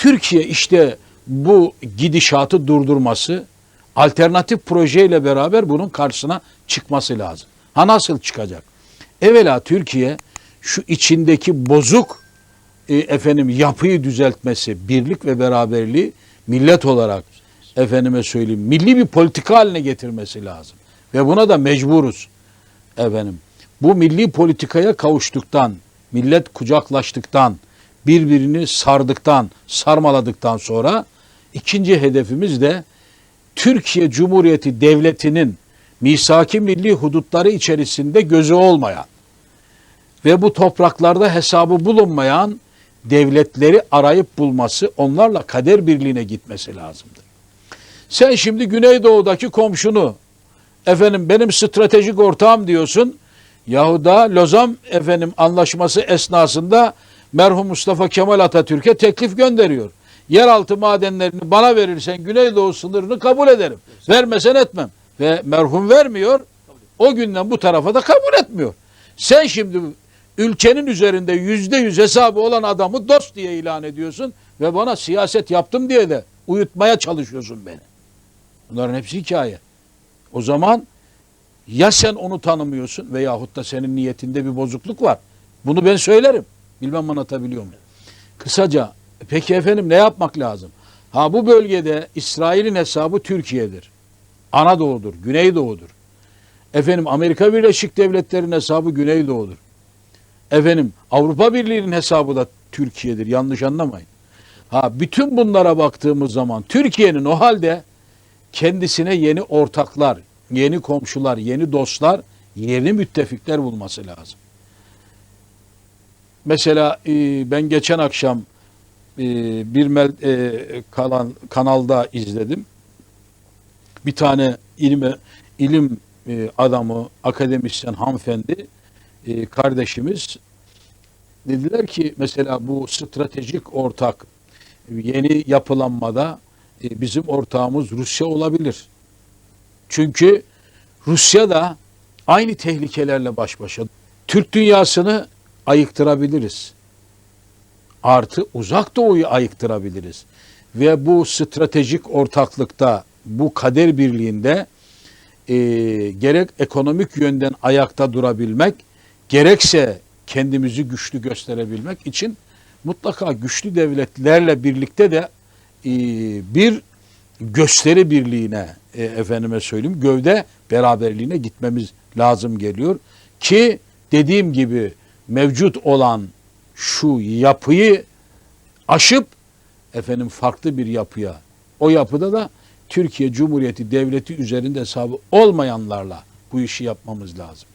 Türkiye işte bu gidişatı durdurması, alternatif projeyle beraber bunun karşısına çıkması lazım. Ha nasıl çıkacak? Evvela Türkiye şu içindeki bozuk e, efendim yapıyı düzeltmesi, birlik ve beraberliği millet olarak efendime söyleyeyim milli bir politika haline getirmesi lazım. Ve buna da mecburuz efendim. Bu milli politikaya kavuştuktan, millet kucaklaştıktan, birbirini sardıktan, sarmaladıktan sonra ikinci hedefimiz de Türkiye Cumhuriyeti Devleti'nin misaki milli hudutları içerisinde gözü olmayan ve bu topraklarda hesabı bulunmayan devletleri arayıp bulması, onlarla kader birliğine gitmesi lazımdır. Sen şimdi Güneydoğu'daki komşunu efendim benim stratejik ortağım diyorsun. Yahu da Lozan efendim anlaşması esnasında merhum Mustafa Kemal Atatürk'e teklif gönderiyor. Yeraltı madenlerini bana verirsen Güneydoğu sınırını kabul ederim. Vermesen etmem. Ve merhum vermiyor. O günden bu tarafa da kabul etmiyor. Sen şimdi ülkenin üzerinde yüzde yüz hesabı olan adamı dost diye ilan ediyorsun ve bana siyaset yaptım diye de uyutmaya çalışıyorsun beni. Bunların hepsi hikaye. O zaman ya sen onu tanımıyorsun veyahut da senin niyetinde bir bozukluk var. Bunu ben söylerim. Bilmem anlatabiliyor muyum? Kısaca peki efendim ne yapmak lazım? Ha bu bölgede İsrail'in hesabı Türkiye'dir. Anadolu'dur, Güneydoğu'dur. Efendim Amerika Birleşik Devletleri'nin hesabı Güneydoğu'dur. Efendim Avrupa Birliği'nin hesabı da Türkiye'dir. Yanlış anlamayın. Ha bütün bunlara baktığımız zaman Türkiye'nin o halde kendisine yeni ortaklar, yeni komşular, yeni dostlar, yeni müttefikler bulması lazım. Mesela e, ben geçen akşam e, bir mel, e, kalan, kanalda izledim. Bir tane ilim, ilim e, adamı, akademisyen hanımefendi e, kardeşimiz dediler ki mesela bu stratejik ortak yeni yapılanmada e, bizim ortağımız Rusya olabilir. Çünkü Rusya da aynı tehlikelerle baş başa. Türk dünyasını ayıktırabiliriz. Artı uzak doğuyu ayıktırabiliriz. Ve bu stratejik ortaklıkta, bu kader birliğinde e, gerek ekonomik yönden ayakta durabilmek, gerekse kendimizi güçlü gösterebilmek için mutlaka güçlü devletlerle birlikte de e, bir gösteri birliğine e, efendime söyleyeyim gövde beraberliğine gitmemiz lazım geliyor ki dediğim gibi mevcut olan şu yapıyı aşıp efendim farklı bir yapıya o yapıda da Türkiye Cumhuriyeti Devleti üzerinde hesabı olmayanlarla bu işi yapmamız lazım.